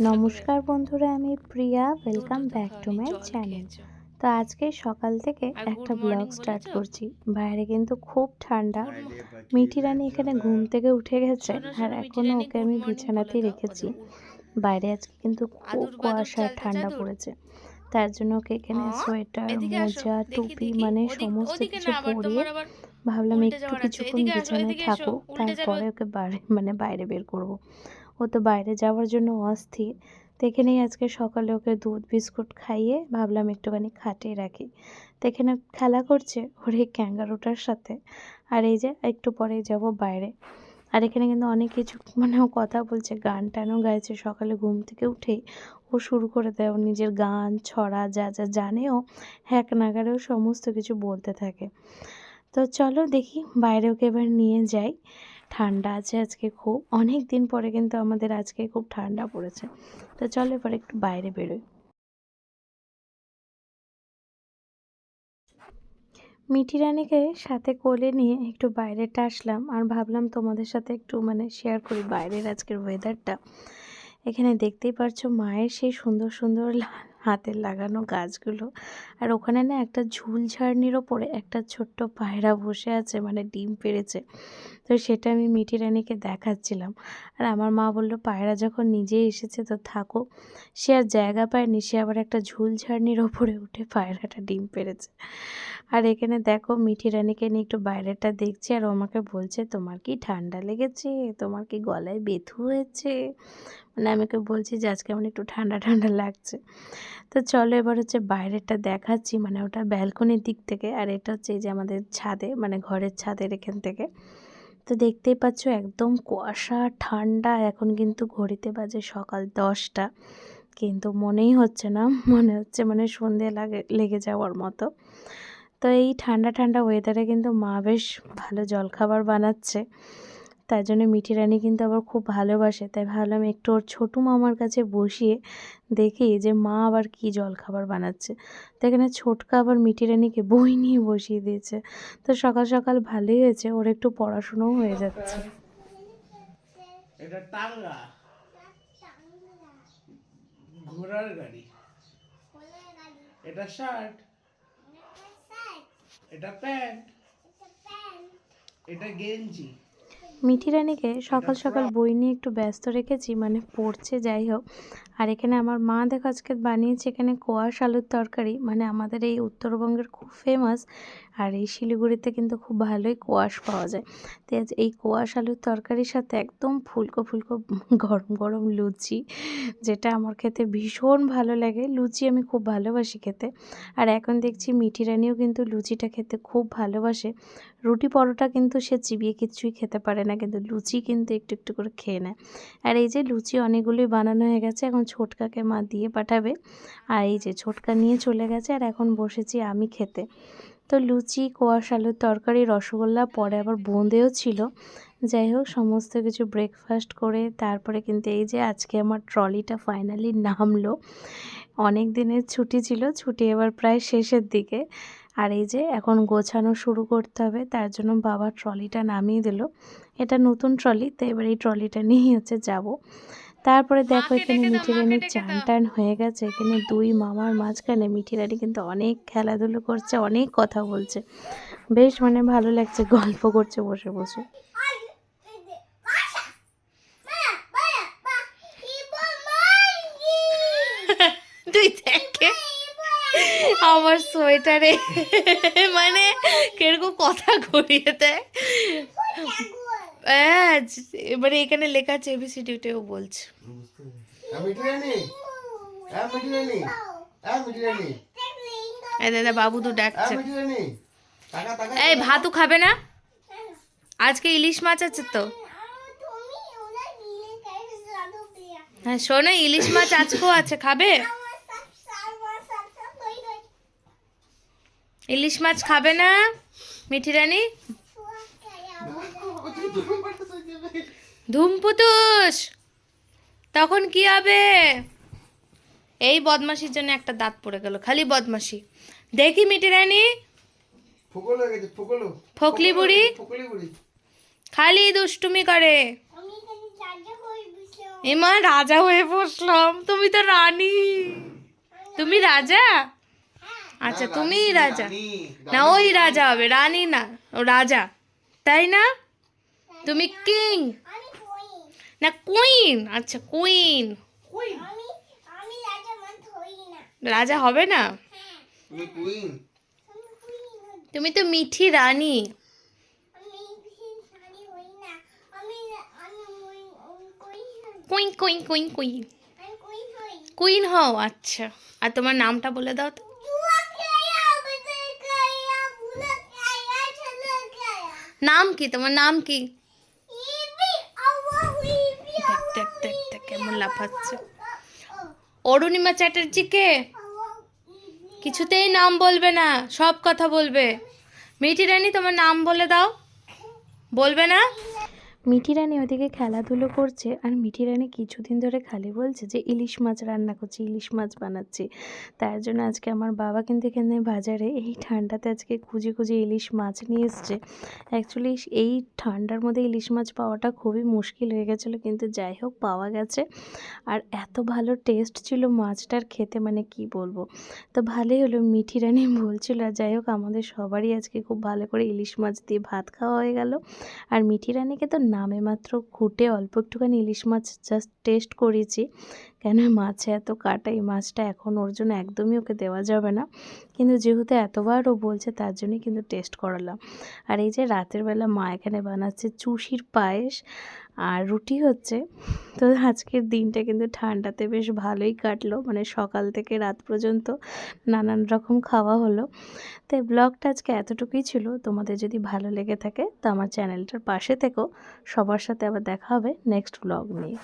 নমস্কার বন্ধুরা আমি Priya welcome back to my channel তো আজকে সকাল থেকে একটা ব্লগ স্টার্ট করছি। বাইরে কিন্তু খুব ঠান্ডা। মিঠি রানী এখানে ঘুম থেকে উঠে গেছে। আর শোনো, মিঠি এখনও ওকে আমি বিছানাতেই রেখেছি। বাইরে আজকে কিন্তু খুব কুয়াশা আর ঠান্ডা পড়েছে। তার জন্য ওকে এখানে সোয়েটার মোজা টুপি মানে সমস্ত কিছু পরিয়ে ভাবলাম একটু কিছুক্ষণ বিছানায় থাকুক তারপরে ওকে বাইরে মানে বাইরে বের করব। ও তো বাইরে যাওয়ার জন্য অস্থির। তো এখানেই আজকে সকালে ওকে দুধ, বিস্কুট খাইয়ে ভাবলাম একটুখানি খাটিয়ে রাখি। তো এখানে খেলা করছে ওর এই ক্যাঙ্গারুটার সাথে। আর এই যে একটু পরে যাব বাইরে। আর এখানে কিন্তু অনেক কিছু মানে ও কথা বলছে, গান টানও গাইছে। সকালে ঘুম থেকে উঠেই ও শুরু করে দেয় ও নিজের গান, ছড়া, যা যা জানেও হ্যাক নাগারেও সমস্ত কিছু বলতে থাকে। তো চলো দেখি বাইরে ওকে এবার নিয়ে যাই। ঠান্ডা আছে আজকে খুব। অনেক দিন পরে কিন্তু আমাদের আজকে খুব ঠান্ডা পড়েছে। তো চলো এবার একটু বাইরে বেরোই। মিঠি রানীকে সাথে কোলে নিয়ে একটু বাইরেটা আসলাম আর ভাবলাম তোমাদের সাথে একটু মানে শেয়ার করি বাইরের আজকের ওয়েদারটা এখানে দেখতেই পারছ মায়ের সেই সুন্দর সুন্দর লা- হাতের লাগানো গাছগুলো। আর ওখানে না একটা ঝুলঝাড়নির ওপরে একটা ছোট্ট পায়রা বসে আছে মানে ডিম পেড়েছে। তো সেটা আমি মিঠি রানীকে দেখাচ্ছিলাম। আর আমার মা বলল, পায়রা যখন নিজেই এসেছে তো থাকো। সে আর জায়গা পায়নি, সে আবার একটা ঝুলঝাড়নির ওপরে উঠে পায়রাটা ডিম পেড়েছে। আর এখানে দেখো, মিঠি রানীকে নিয়ে একটু বাইরেটা দেখছি, আর ও আমাকে বলছে, তোমার কি ঠান্ডা লেগেছে? তোমার কি গলায় বেথু হয়েছে? মানে আমি ওকে বলছি যে, আজকে আমার একটু ঠান্ডা ঠান্ডা লাগছে। তো চলো এবার হচ্ছে বাইরেটা দেখাচ্ছি মানে ওটা ব্যালকনির দিক থেকে, আর এটা হচ্ছে যে আমাদের ছাদে মানে ঘরের ছাদের এখান থেকে। তো দেখতেই পাচ্ছ একদম কুয়াশা, ঠান্ডা, এখন কিন্তু ঘড়িতে বাজে সকাল দশটা। কিন্তু মনেই হচ্ছে না, মনে হচ্ছে মানে সন্ধে লাগে, লেগে যাওয়ার মতো। তো এই ঠান্ডা ঠান্ডা ওয়েদারে কিন্তু মা বেশ ভালো জলখাবার বানাচ্ছে। তার জন্য মিঠি রানী কিন্তু আবার খুব ভালোবাসে। তাই ভাবলাম একটু ওর ছোটু মামার কাছে বসিয়ে দেখি যে মা আবার কি জলখাবার বানাচ্ছে। তো এখানে ছোটকা আবার মিঠি রানীকে বই নিয়ে বসিয়ে দিয়েছে। তো সকাল সকাল ভালোই হয়েছে ওর একটু পড়াশুনোও হয়ে যাচ্ছে। এটা টাঙ্গা। ঘোড়ার গাড়ি। এটা শার্ট। এটা প্যান্ট। এটা গেঞ্জি। মিঠি রানীকে সকাল সকাল বই নিয়ে একটু ব্যস্ত রেখেছি মানে পড়ছে যাই হোক। আর এখানে আমার মা দেখো আজকে বানিয়েছে এখানে কোয়াশ আলুর তরকারি মানে আমাদের এই উত্তরবঙ্গের খুব ফেমাস আর এই শিলিগুড়িতে কিন্তু খুব ভালোই কোয়াশ পাওয়া যায়। তো এই কোয়াশ আলুর তরকারির সাথে একদম ফুলকো ফুলকো গরম গরম লুচি, যেটা আমার খেতে ভীষণ ভালো লাগে। লুচি আমি খুব ভালোবাসি খেতে। আর এখন দেখছি মিঠি রানিও কিন্তু লুচিটা খেতে খুব ভালোবাসে। রুটি পরোটা কিন্তু সে চিবিয়ে কিছুই খেতে পারে না, কিন্তু লুচি কিন্তু একটু একটু করে খেয়ে নেয়। আর এই যে লুচি অনেকগুলোই বানানো হয়ে গেছে, এখন ছোটকাকে মা দিয়ে পাঠাবে। আর এই যে ছোটকা নিয়ে চলে গেছে আর এখন বসেছি আমি খেতে। তো লুচি, কোয়াশ, আলুর তরকারি, রসগোল্লা, পরে আবার বোঁদেও ছিল। যাই হোক, সমস্ত কিছু ব্রেকফাস্ট করে তারপরে কিন্তু এই যে আজকে আমার ট্রলিটা ফাইনালি নামলো। অনেক দিনের ছুটি ছিল, ছুটি এবার প্রায় শেষের দিকে। আর এই যে এখন গোছানো শুরু করতে হবে, তার জন্য বাবা ট্রলিটা নামিয়ে দিল। এটা নতুন ট্রলি, তো এবার এই ট্রলিটা নিয়েই হচ্ছে যাব। তারপরে দেখো এখানে ডেকে মিঠি মাকে রানীর চান টান হয়ে গেছে। এখানে দুই মামার মাঝখানে মিঠি রানী কিন্তু অনেক খেলাধুলো করছে অনেক কথা বলছে। বেশ মানে ভালো লাগছে গল্প করছে বসে বসে। তুই দেখে আমার সোয়েটারে মানে কীরকম কথা ঘুরিয়ে দেয়। হ্যাঁ এবারে এখানে লেখা আছে এবিসিডিটাও বলছে। মিঠি রানী হ্যাঁ হ্যাঁ এই দাদা বাবুদু হ্যাঁ ডাকছে এই ভাতু খাবে না? আজকে ইলিশ মাছ আছে তো। হ্যাঁ শোনো ইলিশ মাছ আজকেও আছে খাবে? ইলিশ মাছ খাবে না মিঠি রানী ধুমপুতুস তখন কি হবে? এই বদমাসির জন্য একটা দাঁত পড়ে গেল খালি বদমাসি। দেখি মিঠি রানী। ফকলি বুড়ি? খালি দুষ্টুমি করে। এমা রাজা হয়ে বসলাম। তুমি তো রানী। তুমি রাজা? আচ্ছা তুমি রাজা। না ওই রাজা হবে রানী না ও রাজা। তাই না? তুমি কিং? না কুইন। আচ্ছা কুইন। আমি আমি রাজা মান হই না। রাজা হবে না? তুমি তো মিঠি রানী। আমি queen রানী হই না। আমি আমি ওই- ওই queen হই। Queen queen queen queen. Queen হও আচ্ছা। আর তোমার নামটা বলে দাও তো। নাম কি? তোমার নাম কি ইবি, আওয়া, ইবি, দেখ আওয়া, দেখ দেখ দেখ কেমন লাফাচ্ছে। অরুণিমা চ্যাটার্জিকে কিছুতেই নাম বলবে না, সব কথা বলবে। মিটি রানী, তোমার নাম বলে দাও। বলবে না? মিঠি রানী ওদিকে খেলাধুলো করছে আর মিঠি রানী কিছুদিন ধরে খালি বলছে যে, ইলিশ মাছ রান্না করছি, ইলিশ মাছ বানাচ্ছি। তার জন্য আজকে আমার বাবা কিন্তু এখানে বাজারে এই ঠান্ডাতে আজকে খুঁজে খুঁজে ইলিশ মাছ নিয়ে এসছে। অ্যাকচুয়ালি এই ঠান্ডার মধ্যে ইলিশ মাছ পাওয়াটা খুবই মুশকিল হয়ে গেছিল, কিন্তু যাই হোক, পাওয়া গেছে। আর এত ভালো টেস্ট ছিল মাছটার খেতে মানে কি বলব? তো ভালোই হলো মিঠি রানী বলছিল আর যাই হোক, আমাদের সবারই আজকে খুব ভালো করে ইলিশ মাছ দিয়ে ভাত খাওয়া হয়ে গেল। আর মিঠি রানীকে তো নামে মাত্র ঘুটে অল্প একটুখানি ইলিশ মাছ জাস্ট টেস্ট করেছি। কেন মাছে এত কাটা, এই মাছটা এখন ওর জন্য একদমই ওকে দেওয়া যাবে না। কিন্তু যেহেতু এতবার ও বলছে, তার জন্যই কিন্তু টেস্ট করালাম। আর এই যে রাতের বেলা মা এখানে বানাচ্ছে চুষির পায়েস আর রুটি হচ্ছে। তো আজকের দিনটা কিন্তু ঠান্ডাতে বেশ ভালোই কাটলো। মানে সকাল থেকে রাত পর্যন্ত নানান রকম খাওয়া হলো। তো এই ব্লগটা আজকে এতটুকুই ছিল। তোমাদের যদি ভালো লেগে থাকে, তো আমার চ্যানেলটার পাশে থেকো। সবার সাথে আবার দেখা হবে নেক্সট ব্লগ নিয়ে।